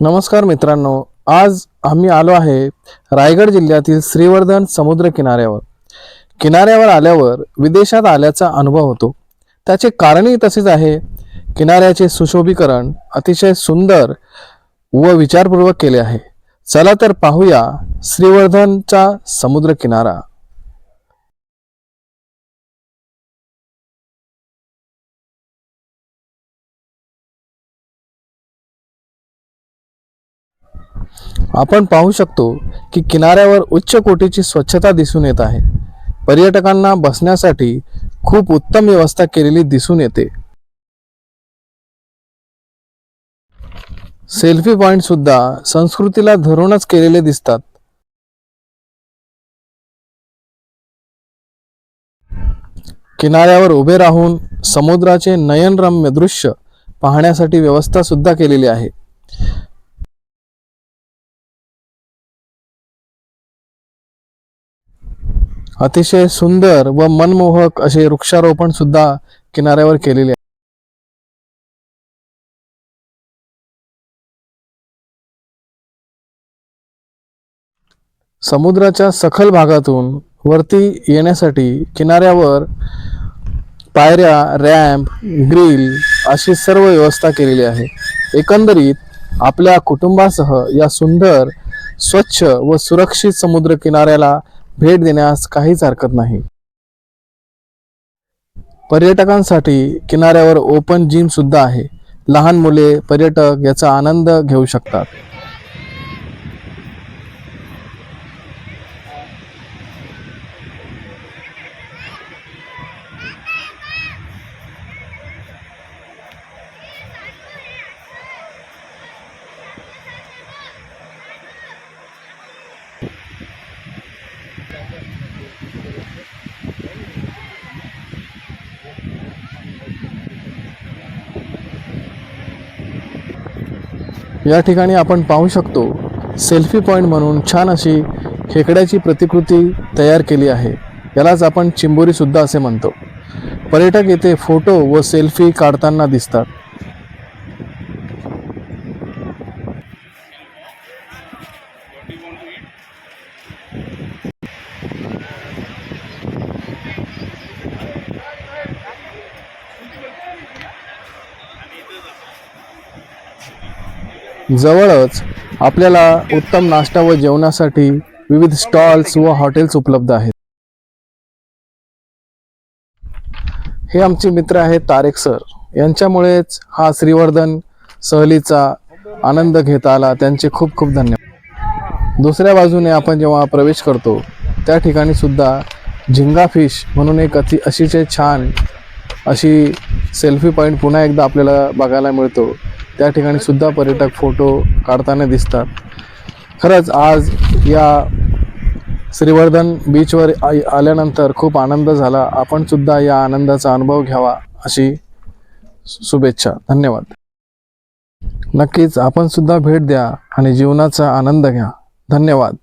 नमस्कार मित्रांनो आज आम्ही आलो आहे रायगड जिल्ह्यातील श्रीवर्धन समुद्र किनाऱ्यावर. किनाऱ्यावर आल्यावर विदेशात आल्याचा अनुभव होतो. त्याचे कारणही तसेच आहे. किनाऱ्याचे सुशोभीकरण अतिशय सुंदर व विचारपूर्वक केले आहे. चला तर पाहूया श्रीवर्धनचा समुद्र किनारा. आपण पाहू शकतो की किनाऱ्यावर उच्च कोटीची स्वच्छता दिसून येत आहे. पर्यटकांना बसण्यासाठी खूप उत्तम व्यवस्था केलेली दिसून येते. सेल्फी पॉइंट सुद्धा संस्कृतीला धरूनच केलेले दिसतात. किनाऱ्यावर उभे राहून समुद्राचे नयनरम्य दृश्य पाहण्यासाठी व्यवस्था सुद्धा केलेली आहे. अतिशय सुंदर व मनमोहक असे वृक्षारोपण सुद्धा किनाऱ्यावर केलेले आहे. समुद्राच्या सखल भागातून वरती येण्यासाठी किनाऱ्यावर पायऱ्या रॅम्प ग्रिल अशी सर्व व्यवस्था केलेली आहे. एकंदरीत आपल्या कुटुंबासह या सुंदर स्वच्छ व सुरक्षित समुद्र किनाऱ्याला भेट देण्यास काहीच हरकत नाही. पर्यटकांसाठी किनाऱ्यावर ओपन जिम सुद्धा आहे. लहान मुले पर्यटक याचा आनंद घेऊ शकतात. या ठिकाणी आपण पाहू शकतो सेल्फी पॉईंट म्हणून छान अशी खेकड्याची प्रतिकृती तयार केली आहे. यालाच आपण चिंबोरी सुद्धा असे म्हणतो. पर्यटक येथे फोटो व सेल्फी काढताना दिसतात. जवळच आपल्याला उत्तम नाश्ता व जेवणासाठी विविध स्टॉल्स व हॉटेल्स उपलब्ध आहेत. हे आमचे मित्र आहेत तारेक सर. यांच्यामुळेच हा श्रीवर्धन सहलीचा आनंद घेता आला. त्यांचे खूप खूप धन्यवाद. दुसऱ्या बाजूने आपण जेव्हा प्रवेश करतो त्या ठिकाणी सुद्धा झिंगा फिश म्हणून एक अति अतिशय छान अशी सेल्फी पॉईंट पुन्हा एकदा आपल्याला बघायला मिळतो. त्या ठिकाणी सुद्धा पर्यटक फोटो काढताना दिसतात. खरंच आज या श्रीवर्धन बीचवर आल्यानंतर खूप आनंद झाला. आपण सुद्धा या आनंदाचा अनुभव घ्यावा अशी शुभेच्छा. धन्यवाद. नक्कीच आपण सुद्धा भेट द्या आणि जीवनाचा आनंद घ्या. धन्यवाद.